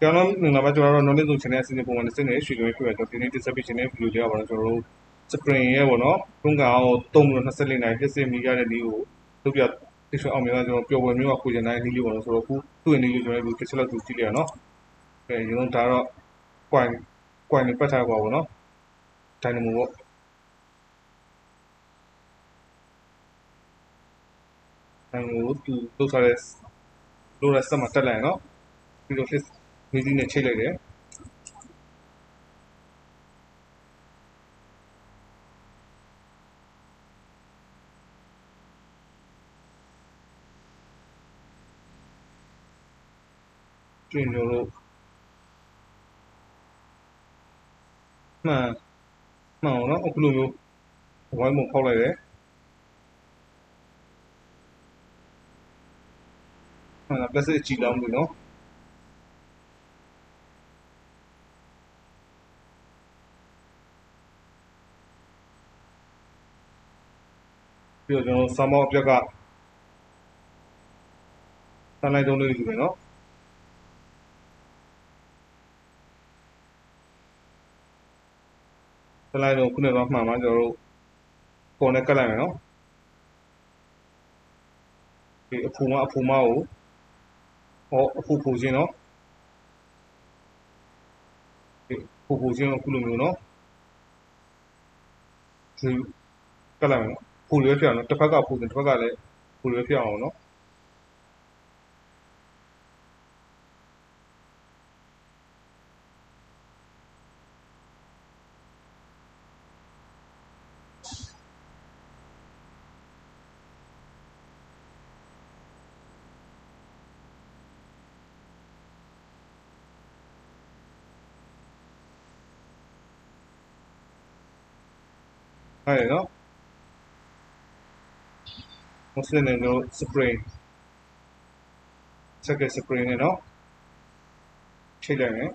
ကျွန်တော်တို့ငါမကျွန်တော်တို့ knowledge zone channel အစီအစဉ်ပုံမှန်တစ်စနေရွှေလွှဲပြရကျွန်တော်ဒီနေ့ distribution နဲ့ video လေးရပါတော့ကျွန်တော်တို့ spring ရဲ့ပေါ့နော် တွန်းကောင်ကိုတုံးပြီးတော့24နိုင်ဖြစ်စစ်မိရတဲ့ဒီကို လုပ်ပြတိကျအောင်မြင်တော့ကျွန်တော်ပျော်ပွဲမျိုးကကိုကျန်တိုင်းဒီလေးပေါ့နော် ဆိုတော့ခုသူ့ရဲ့ဒီလေးကျွန်တော်တို့ တစ်ချက်လောက်သူကြည့်လိုက်ရနော်အဲရုံး ဒါတော့ coin coin နဲ့ပတ်ထားပါပေါ့နော် dynamo ပေါ့အဲဟို သူလုပ်ထားတဲ့လိုရစက်မှာတက်လိုက်ရနော် ပြီးတော့ fix မီဒီ နဲ့ချိတ်လိုက်တယ်ကျွင်တို့လို့မှန်မှန်အောင်နော်အခုလိုမျိုးဝိုင်းမဖောက်လိုက်တယ်မှန်လား plastic ကြည်လောင်းပြီနော် ပြီးတော့ကျွန်တော်ဆောင်းမောက်အပြက်ကတန်လိုက်တုံးလေးယူမယ်နော်တန်လိုက်တော့ခုနကတော့မှန်မှကျွန်တော်တို့ပုံနဲ့ကတ်လိုက်မယ်နော်ဒီအဖူမအဖူမကိုဟောအဖူဖူချင်းနော်ဒီဖူဖူချင်းကိုခုလိုမျိုးနော်ဒီကတ်လိုက်မယ်နော် ဖူရွေးပြအောင်နော်တစ်ဖက်ကဖူတယ်တစ်ဖက်ကလည်းဖူရွေးပြအောင်နော်ဟုတ်ရနော် မစလင်နဲ့တော့ spray စက်က spray နဲ့နော်ချိတ်လိုက်မယ်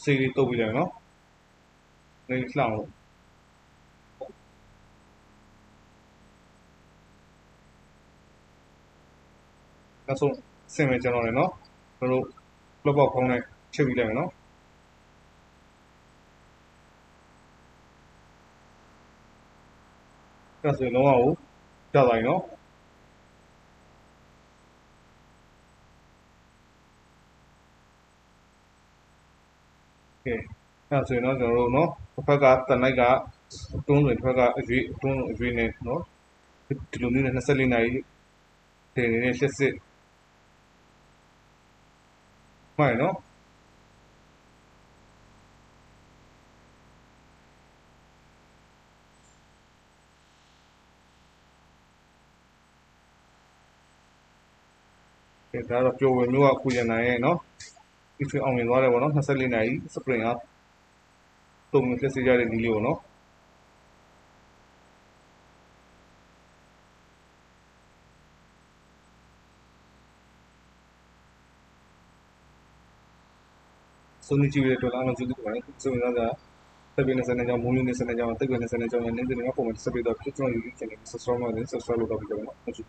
စေးလေးတုပ်ပြီးလိုက်နော်နေလှအောင်လို့နောက်ဆုံးဆင်မယ်ကျွန်တော်လည်းနော်တို့ တို့လော့ပေါက်ခေါင်းနဲ့ချက်ပြီးလိုက်မယ်နော်အဲ့ဒါဆိုရင်လုံးဝကိုကြာသွားပြီနော်ကဲအဲ့ဒါဆိုရင်တော့ကျွန်တော်တို့နော်တစ်ဖက်ကတန်လိုက်ကအတွန်းဆိုရင်တစ်ဖက်ကအရွေးအတွန်းအရွေးနဲ့နော်ဒီလိုမျိုးနဲ့24နာရီတင်နေတဲ့လက်စစ် မှန်ရနော်ကဲဒါတော့ပျော်ဝင်မျိုးကခုရနိုင်ရဲ့နော်ဒီဖင်အောင်မြင်သွားတယ်ပေါ့နော်24နာရီစပရင်ကတုံးလက်စစ်ရတဲ့ဒီလေးပေါ့နော် ဆုံးဖြတ်ကြည့်ရတဲ့အတွက်အားလုံးကျေးဇူးတင်ပါတယ်ဆိုရင်တော့တက်ပြင်းနေစနေကြောင့်မုန်းလေးနေစနေကြောင့်တက်ပြင်းနေစနေကြောင့်ရင်းနေနေကပုံမှန်စပီတော့ဖြစ်ကျွန်တော် YouTube channel subscribe လုပ်နေ subscribe လုပ်တော့ပြီးကြပါတော့ဟုတ်ကဲ့